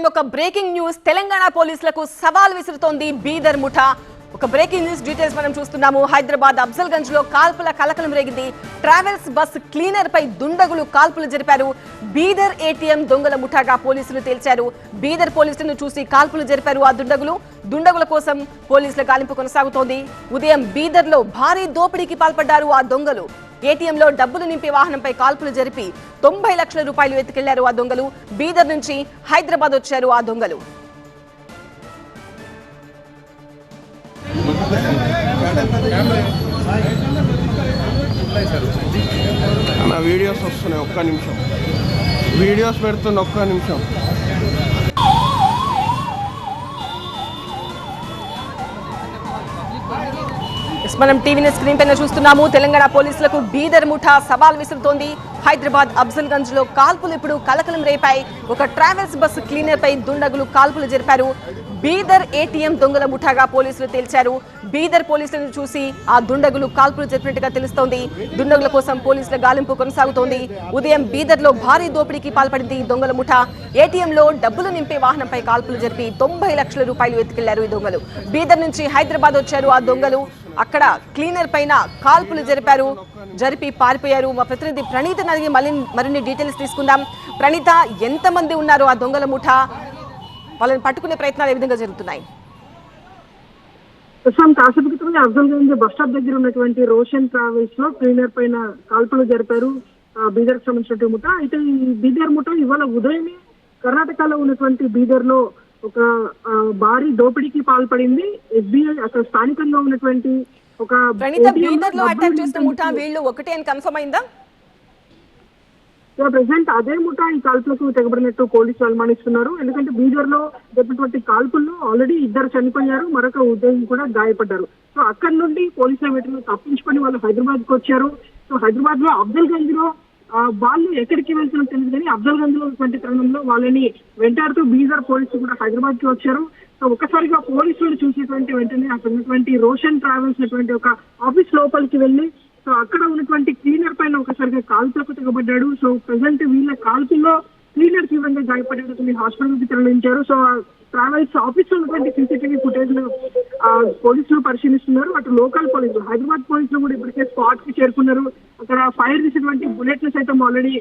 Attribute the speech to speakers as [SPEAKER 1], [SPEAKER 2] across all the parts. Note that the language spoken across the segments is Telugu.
[SPEAKER 1] ఒక బ్రేకింగ్ న్యూస్ తెలంగాణ పోలీసులకు సవాల్ విసురుతోంది బీదర్ ముఠా. ఒక బ్రేకింగ్ న్యూస్ డీటెయిల్స్ మనం చూస్తున్నాము. హైదరాబాద్ అఫ్జల్ గంజ్లో కాల్పుల కలకలం రేగింది. ట్రావెల్స్ బస్ క్లీనర్ పై దుండగులు కాల్పులు జరిపారు. బీదర్ ఏటీఎం దొంగల ముఠాగా పోలీసులు తేల్చారు. బీదర్ పోలీసులను చూసి కాల్పులు జరిపారు ఆ దుండగులు. దుండగుల కోసం పోలీసుల గాలింపు కొనసాగుతోంది. ఉదయం బీదర్లో భారీ దోపిడీకి పాల్పడ్డారు ఆ దొంగలు. ఏటీఎంలో డబ్బులు నింపే వాహనంపై కాల్పులు జరిపి తొంభై లక్షల రూపాయలు ఎత్తుకెళ్ళారు ఆ దొంగలు. బీదర్ నుంచి హైదరాబాద్ వచ్చారు ఆ దొంగలు.
[SPEAKER 2] వీడియోస్ వస్తున్నాయి ఒక్క నిమిషం. వీడియోస్ పెడుతున్న ఒక్క నిమిషం.
[SPEAKER 1] ఎస్, మనం టీవీని స్క్రీన్ పైన చూస్తున్నాము. తెలంగాణ పోలీసులకు బీదర్ ముఠా సవాల్ విసురుతోంది. హైదరాబాద్ అఫ్జల్ గంజ్లో కాల్పులు ఇప్పుడు కలకలం రేపాయి. ఒక ట్రావెల్స్ బస్సు క్లీనర్ పై దుండగులు కాల్పులు జరిపారు. బీదర్ ఏటీఎం దొంగల ముఠాగా పోలీసులు తేల్చారు. బీదర్ పోలీసులను చూసి ఆ దుండగులు కాల్పులు జరిపినట్టుగా తెలుస్తోంది. దుండగుల కోసం పోలీసుల గాలింపు కొనసాగుతోంది. ఉదయం బీదర్లో భారీ దోపిడీకి పాల్పడింది దొంగల ముఠా. ఏటీఎంలో డబ్బులు నింపే వాహనంపై కాల్పులు జరిపి తొంభై లక్షల రూపాయలు ఎత్తుకెళ్ళారు ఈ దొంగలు. బీదర్ నుంచి హైదరాబాద్ వచ్చారు ఆ దొంగలు. అక్కడ క్లీనర్ పైన కాల్పులు జరిపారు. జరిపి పారిపోయారు. మా ప్రతినిధి ప్రణీత అడిగి మళ్ళీ మరిన్ని డీటెయిల్స్ తీసుకుందాం. ప్రణీత ఎంతమంది ఉన్నారు ఆ దొంగల ముఠ? వాళ్ళని పట్టుకునే ప్రయత్నాలు ఏ విధంగా జరుగుతున్నాయి?
[SPEAKER 3] ప్రస్తుతం కాసేపు క్రితమే అఫ్జల్ బస్ స్టాప్ దగ్గర ఉన్నటువంటి రోషన్ ట్రావెల్స్లో క్లీనర్ పైన కాల్పులు జరిపారు. బీదర్ సంబంధించినటువంటి ముఠ. అయితే ఈ బీదర్ ముఠ ఇవాళ ఉదయమే కర్ణాటకలో ఉన్నటువంటి బీదర్లో ఒక భారీ దోపిడీకి పాల్పడింది. ఎస్బీఐ అక్కడ స్థానికంగా ఉన్నటువంటి ఒక
[SPEAKER 1] ప్రణీత
[SPEAKER 3] ATM
[SPEAKER 1] బీదర్లో
[SPEAKER 3] డబ్బులు
[SPEAKER 1] అటాక్ చేసిన
[SPEAKER 3] నింపేందుకు-
[SPEAKER 1] ముఠా వీళ్ళు ఒకటే అని కన్ఫర్మ్ అయిందా?
[SPEAKER 3] సో ప్రెసెంట్ అదే ముఠా ఈ కాల్పులకు తెగబడినట్టు పోలీసులు అనుమానిస్తున్నారు. ఎందుకంటే బీదర్లో జరిగినటువంటి కాల్పుల్లో ఆల్రెడీ ఇద్దరు చనిపోయారు మరొక ఉదయం కూడా గాయపడ్డారు. సో అక్కడి నుండి పోలీసుల వెంటనే తప్పించుకొని వాళ్ళు హైదరాబాద్కు వచ్చారు. సో హైదరాబాద్లో అఫ్జల్ గంజ్లో వాళ్ళు ఎక్కడికి వెళ్తున్నా తెలియదు కానీ అఫ్జల్ గంజ్లో ఉన్నటువంటి తరుణంలో వాళ్ళని వెంటాడుతూ బీదర్ పోలీసులు కూడా హైదరాబాద్కి వచ్చారు. సో ఒక్కసారిగా పోలీసులు చూసేటువంటి వెంటనే అక్కడ ఉన్నటువంటి రోషన్ ట్రావెల్స్ అనేటువంటి ఒక ఆఫీస్ లోపలికి వెళ్ళి సో అక్కడ ఉన్నటువంటి క్లీనర్ పైన ఒకసారిగా కాల్పులకు తెగబడ్డాడు సో ప్రజెంట్ వీళ్ళ కాల్పుల్లో క్లీనర్ తీవ్రంగా గాయపడ్డాడు కొన్ని హాస్పిటల్కి తరలించారు. సో ట్రావెల్స్ ఆఫీస్లో ఉన్నటువంటి సీసీటీవీ ఫుటేజ్ పోలీసులు పరిశీలిస్తున్నారు. అటు లోకల్ పోలీసులు హైదరాబాద్ పోలీసులు కూడా ఇప్పటికే స్పాట్కి చేరుకున్నారు. అక్కడ ఫైర్ చేసినటువంటి బుల్లెట్లు సైతం ఆల్రెడీ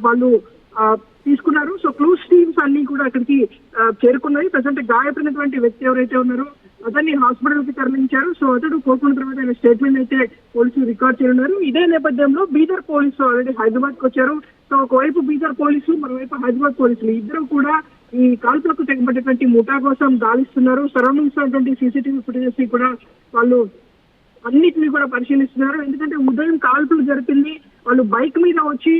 [SPEAKER 3] వాళ్ళు ఆ, తీసుకున్నారు. సో క్లూస్ టీమ్స్ అన్ని కూడా అక్కడికి చేరుకున్నాయి. ప్రజెంట్ గాయపడినటువంటి వ్యక్తి ఎవరైతే ఉన్నారో అతన్ని హాస్పిటల్కి తరలించారు. సో అతడు కోరుకున్న తర్వాత ఆయన స్టేట్మెంట్ అయితే పోలీసులు రికార్డ్ చేయనున్నారు. ఇదే నేపథ్యంలో బీదర్ పోలీసులు ఆల్రెడీ హైదరాబాద్కి వచ్చారు. సో ఒకవైపు బీదర్ పోలీసులు మరోవైపు హైదరాబాద్ పోలీసులు. ఇద్దరు కూడా ఈ కాల్పులకు తెగబడ్డటువంటి ముఠా కోసం గాలిస్తున్నారు. సరౌండింగ్స్ ఉన్నటువంటి సీసీటీవీ ఫుటేజెస్ కూడా వాళ్ళు అన్నిటిని కూడా పరిశీలిస్తున్నారు. ఎందుకంటే ఉదయం కాల్పులు జరిపింది వాళ్ళు బైక్ మీద వచ్చి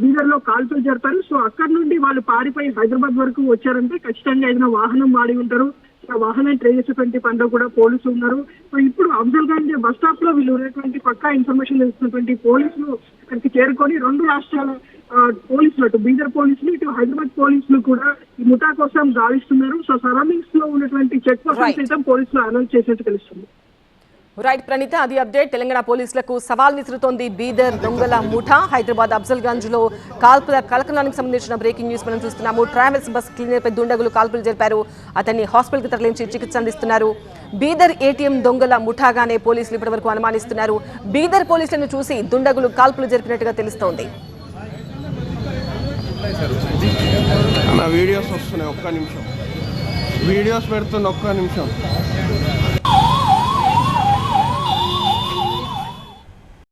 [SPEAKER 3] బీదర్లో కాల్పులు జరిపారు. సో అక్కడ నుండి వాళ్ళు పారిపోయి హైదరాబాద్ వరకు వచ్చారంటే ఖచ్చితంగా ఏదైనా వాహనం వాడి ఉంటారు. ఆ వాహనం ట్రై చేసేటువంటి పనిలో కూడా పోలీసులు ఉన్నారు. సో ఇప్పుడు అఫ్జల్ గంజ్ బస్ స్టాప్లో వీళ్ళు ఉన్నటువంటి పక్కా ఇన్ఫర్మేషన్ ఇస్తున్నటువంటి పోలీసులు అక్కడికి చేరుకొని రెండు రాష్ట్రాల పోలీసులు అటు బీదర్ పోలీసులు ఇటు హైదరాబాద్ పోలీసులు కూడా ఈ ముఠా కోసం గాలిస్తున్నారు. సో సరౌండింగ్స్లో ఉన్నటువంటి చెక్ పోస్ట్. సైతం పోలీసులు అనౌన్స్ చేసినట్టు తెలుస్తుంది.
[SPEAKER 1] రైట్ ప్రణీత అది అప్డేట్. తెలంగాణ పోలీసులకు సవాల్ విసురుతోంది బీదర్ దొంగల ముఠా. హైదరాబాద్ అఫ్జల్గంజ్లో కాల్పుల కలకలానికి సంబంధించిన బ్రేకింగ్ న్యూస్ మనం చూస్తున్నాము. ట్రావెల్స్ బస్ క్లీనర్ పై దుండగులు కాల్పులు జరిపారు. అతన్ని హాస్పిటల్కి తరలించి చికిత్స అందిస్తున్నారు. బీదర్ ఏటీఎం దొంగల ముఠాగానే పోలీసులు ఇప్పటివరకు అనుమానిస్తున్నారు. బీదర్ పోలీసులను చూసి దుండగులు కాల్పులు జరిపినట్టుగా తెలుస్తోంది.
[SPEAKER 2] వీడియోస్ వస్తున్నాయి ఒక్క నిమిషం. వీడియోస్ పెడుతున్న ఒక్క నిమిషం.